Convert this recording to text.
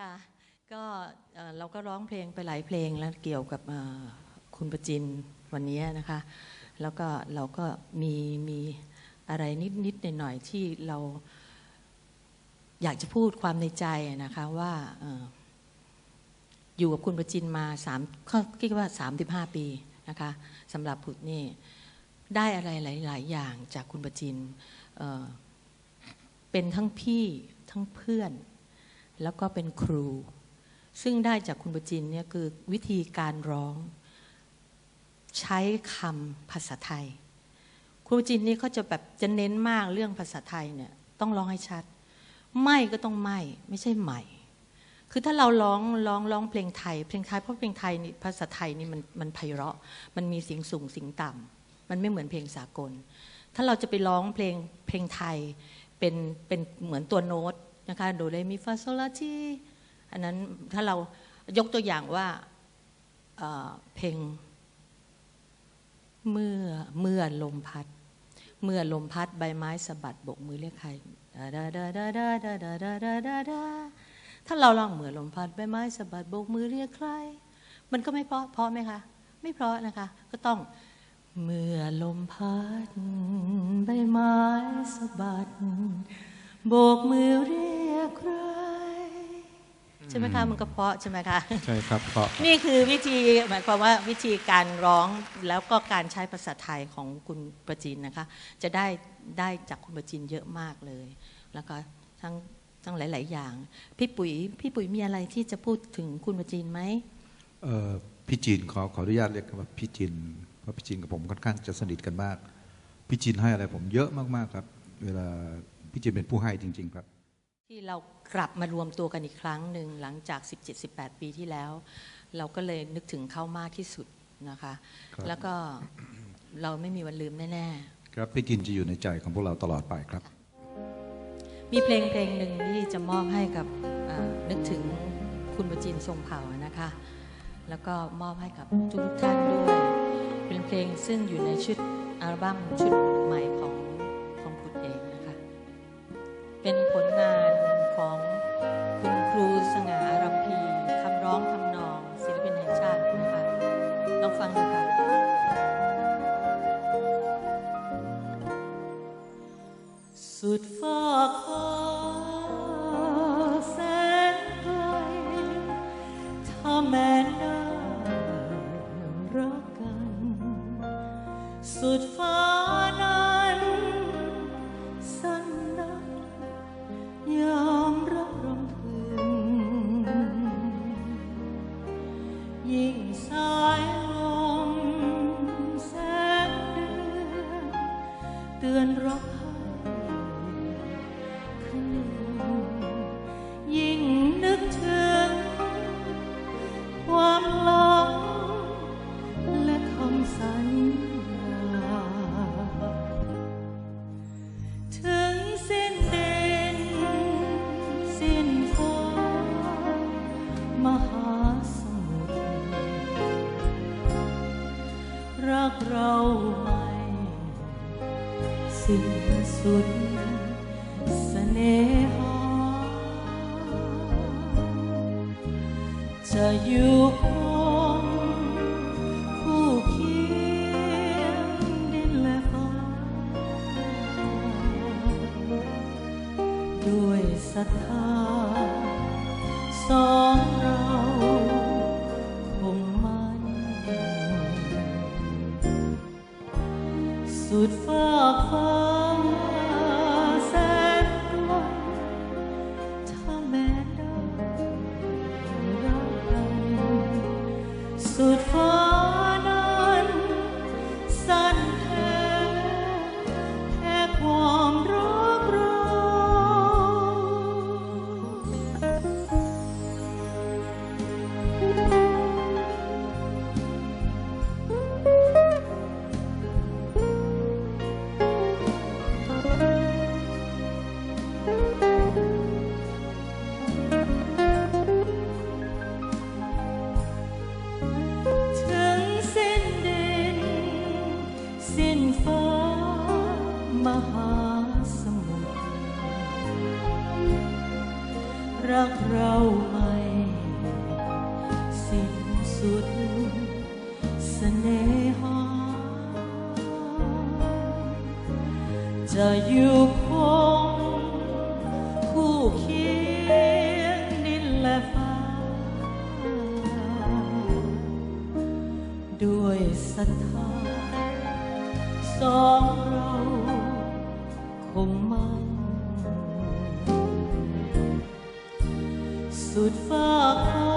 ค่ะ ก็เราก็ร้องเพลงไปหลายเพลงแล้วเกี่ยวกับคุณประจินวันนี้นะคะ แล้วก็เราก็มีมีอะไรนิดนิดหน่อยหน่อยๆที่เราอยากจะพูดความในใจนะคะว่าอยู่กับคุณประจินมาสามก็คิดว่าสามสิบห้าปีนะคะสำหรับผุดนี่ได้อะไรหลาย ๆ อย่างจากคุณประจินเเป็นทั้งพี่ทั้งเพื่อน แล้วก็เป็นครู ซึ่งได้จากคุณประจินเนี่ยคือวิธีการร้อง ใช้คำภาษาไทยครูประจินนี่เขาจะแบบจะเน้นมากเรื่องภาษาไทยเนี่ยต้องร้องให้ชัด ไม่ก็ต้องไม่ไม่ใช่ใหม่ คือถ้าเราร้องร้องร้องเพลงไทย เพลงไทยเพราะเพลงไทยนี่ภาษาไทยนี่มันมันไพเราะ มันมีเสียงสูงเสียงต่ำมันไม่เหมือนเพลงสากล ถ้าเราจะไปร้องเพลงเพลงไทยเป็นเป็นเหมือนตัวโน้ต นะคะโดเรมีฟาโซลาทีอันนั้นถ้าเรายกตัวอย่างว่าเเพลงเมื่อเมื่อลมพัด เมื่อลมพัดใบไม้สะบัดโบกมือเรียกใครดาดาดาดาดาดาดาดาดาดาถ้าเราลองเมื่อลมพัดใบไม้สะบัดโบกมือเรียกใคร มันก็ไม่เพราะเพราะไหมคะ ไม่เพราะนะคะ ก็ต้องเมื่อลมพัดใบไม้สะบัด โบกมือเรียกใครใช่ไหมคะมันก็เพราะใช่ไหมคะใช่ครับเพราะนี่คือวิธีหมายความว่าวิธีการร้องแล้วก็การใช้ภาษาไทยของคุณประจินนะคะ จะได้ได้จากคุณประจินเยอะมากเลย แล้วก็ทั้งทั้งหลาย ๆ อย่าง พี่ปุ๋ยพี่ปุ๋ยมีอะไรที่จะพูดถึงคุณประจินไหมเอ่อพี่จีนขอขออนุญาตเรียกว่าพี่จีนเพราะพี่จีนกับผมค่อนข้างจะสนิทกันมาก พี่จีนให้อะไรผมเยอะมากๆครับ เวลา พี่จีนเป็นผู้ให้จริง ๆ ครับ ที่เรากลับมารวมตัวกันอีกครั้งหนึ่งหลังจาก 17-18 ปีที่แล้ว เราก็เลยนึกถึงเขามากที่สุดนะคะ ครับแล้วก็เราไม่มีวันลืมแน่ครับพี่จีนจะอยู่ในใจของพวกเราตลอดไปครับๆมีเพลงเพลงหนึ่งที่จะมอบให้กับเอ่อนึกถึงคุณประจินทรงเผ่านะคะ แล้วก็มอบให้กับทุกๆท่านด้วย เป็นเพลงซึ่งอยู่ในชุดอัลบั้มชุดใหม่ ดฟ้ากฟ้าแสนไกลถ้าแม้น่ารักกัน สุดฟ้านั้นสั้นนักยอมรับรำพึงยิ่งสายลมแสงเดือนเตือนรัก สิ้นสุดเสน่หาจะอยู่คงคู่เคียงดินและฟ้าด้วยศรัทธาสองเราคงมันสุดฟ้า จะอยู่คงคู่เคียงดินและฟ้า ด้วยศรัทธาสองเราคงมั่นสุดฟ้าฟ้